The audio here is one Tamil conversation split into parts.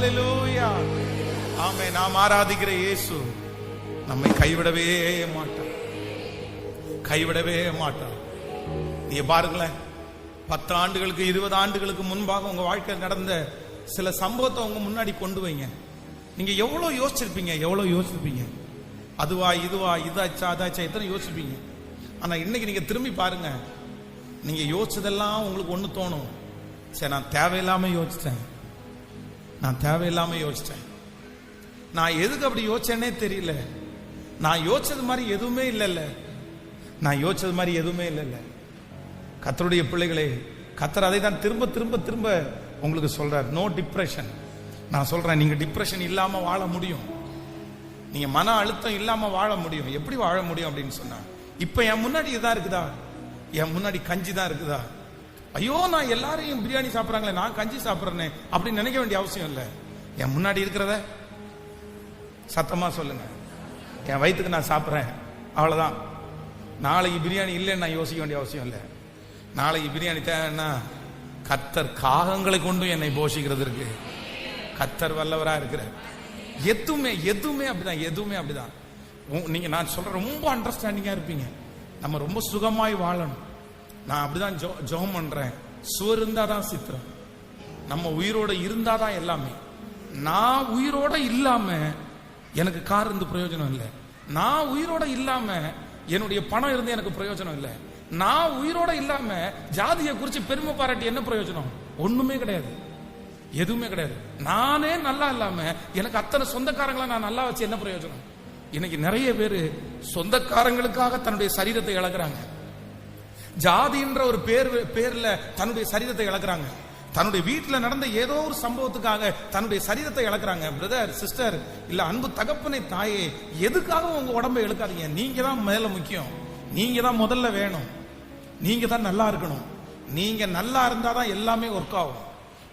ஹalleluya ஆமே நாம் ஆராதிக்கிற இயேசு நம்மை கைவிடவே மாட்டார். கைவிடவே மாட்டார். நீங்க பாருங்களேன். பத்து ஆண்டுகளுக்கு இருபது ஆண்டுகளுக்கு முன்பாக உங்க வாழ்க்கையில் நடந்த சில சம்பவத்தை உங்க முன்னாடி கொண்டு வைங்க. நீங்க எவ்வளவு யோசிச்சிருப்பீங்க? எவ்வளவு யோசிச்சிருப்பீங்க? அதுவா இதுவா இதாச்சா அதாச்சா எத்தனை யோசிப்பீங்க ஆனா இன்னைக்கு நீங்க திரும்பி பாருங்க. நீங்க யோசிச்சதெல்லாம் உங்களுக்கு ஒண்ணு தோணும். சரி நான் தேவையில்லாம யோசிச்சேன். நான் தேவையில்லாம யோசிச்சேன். நான் எதுக்கு அப்படி யோசிச்சேனே தெரியல. நான் யோசிச்சது மாதிரி எதுவுமே இல்லைல்ல. நான் யோசிச்சது மாதிரி எதுவுமே இல்லைல்ல. கத்தருடைய பிள்ளைகளே கத்தர் அதை தான் திரும்ப திரும்ப திரும்ப உங்களுக்கு சொல்றார். நோ டிப்ரெஷன் நான் சொல்றேன் நீங்க டிப்ரெஷன் இல்லாம வாழ முடியும். நீங்க மன அழுத்தம் இல்லாம வாழ முடியும். எப்படி வாழ முடியும் அப்படின்னு சொன்னா இப்ப என் முன்னாடி இதான் இருக்குதா? என் முன்னாடி கஞ்சி தான் இருக்குதா? ஐயோ நான் எல்லாரையும் பிரியாணி சாப்பிட்றாங்களே நான் கஞ்சி சாப்பிட்றேனே அப்படின்னு நினைக்க வேண்டிய அவசியம் இல்லை. என் முன்னாடி இருக்கிறத சத்தமாக சொல்லுங்க. என் வயிற்றுக்கு நான் சாப்பிட்றேன். அவ்வளோதான் நாளைக்கு பிரியாணி இல்லைன்னு நான் யோசிக்க வேண்டிய அவசியம் இல்லை. நாளைக்கு பிரியாணி தேவைன்னா கத்தர் காகங்களை கொண்டும் என்னை போஷிக்கிறது இருக்கு. கத்தர் வல்லவராக இருக்கிறார் எதுவுமே எதுவுமே அப்படிதான் எதுவுமே அப்படிதான். நீங்கள் நான் சொல்கிற ரொம்ப அண்டர்ஸ்டாண்டிங்காக இருப்பீங்க. நம்ம ரொம்ப சுகமாய் வாழணும். நான் அப்படிதான் ஜோ ஜெபம் பண்றேன். சுவர் இருந்தாதான் சித்திரம். நம்ம உயிரோட இருந்தாதான் எல்லாமே. நான் உயிரோட இல்லாம எனக்கு கார் இருந்து பிரயோஜனம் இல்லை. நான் உயிரோட இல்லாம என்னுடைய பணம் இருந்து எனக்கு பிரயோஜனம் இல்லை. நான் உயிரோட இல்லாம ஜாதியை குறிச்சு பெருமை பாராட்டி என்ன பிரயோஜனம்? ஒண்ணுமே கிடையாது. எதுவுமே கிடையாது. நானே நல்லா இல்லாம எனக்கு அத்தனை சொந்தக்காரங்களை நான் நல்லா வச்சு என்ன பிரயோஜனம்? இன்னைக்கு நிறைய பேரு சொந்தக்காரங்களுக்காக தன்னுடைய சரீரத்தை இழக்கிறாங்க. ஜாதின்ற ஒரு பேர் பேர்ல தன்னுடைய சரீரத்தை இழக்கிறாங்க. தன்னுடைய வீட்டில் நடந்த ஏதோ ஒரு சம்பவத்துக்காக தன்னுடைய சரீரத்தை இழக்கிறாங்க. பிரதர் சிஸ்டர் இல்ல அன்பு தகப்பனை தாயே எதுக்காக உங்க உடம்பை இழுக்காதீங்க. நீங்க தான் மேல முக்கியம். நீங்க தான் முதல்ல வேணும். நீங்க தான் நல்லா இருக்கணும். நீங்க நல்லா இருந்தாதான் எல்லாமே ஒர்க் ஆகும்.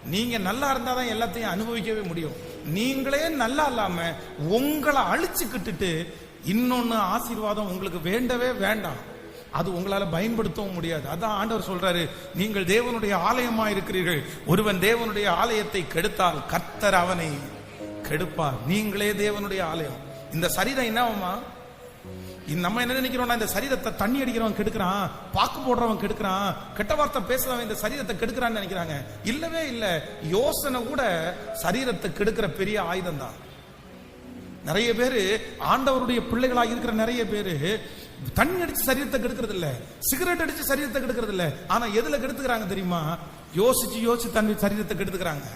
நீங்க நல்லா இருந்தாதான் எல்லாத்தையும் அனுபவிக்கவே முடியும். நீங்களே நல்லா இல்லாம உங்களை அழிச்சுக்கிட்டுட்டு இன்னொன்னு ஆசீர்வாதம் உங்களுக்கு வேண்டவே வேண்டாம். அது உங்களால பயன்படுத்தவும் முடியாது. அதான் ஆண்டவர் சொல்றாரு நீங்கள் தேவனுடைய ஆலயமா இருக்கிறீர்கள் ஒருவன் தேவனுடைய ஆலயத்தை கெடுத்தால் கர்த்தர் அவனை கெடுப்பார். நீங்களே தேவனுடைய ஆலயம். இந்த சரீரம் என்னவாமா இந்த நம்ம என்ன நினைக்கிறோம்னா இந்த சரீரத்தை தண்ணி அடிக்கிறவன் கெடுக்கிறான் பாக்கு போடுறவன் கெடுக்கிறான் கெட்ட வார்த்தை பேசுறவன் இந்த சரீரத்தை கெடுக்கிறான்னு நினைக்கிறாங்க. இல்லவே இல்ல. யோசனை கூட சரீரத்தை கெடுக்கிற பெரிய ஆயுதம் தான் நிறைய பேரு ஆண்டவருடைய பிள்ளைகளாக இருக்கிற நிறைய பேரு தண்ணி அடிச்சு சரீரத்தை கெடுக்கிறது இல்ல சிகரெட் அடிச்சு சரீரத்தை கெடுக்கிறது இல்ல ஆனா எதுல கெடுத்துக்கிறாங்க தெரியுமா? யோசிச்சு யோசிச்சு தண்ணி சரீரத்தை கெடுத்துக்கிறாங்க.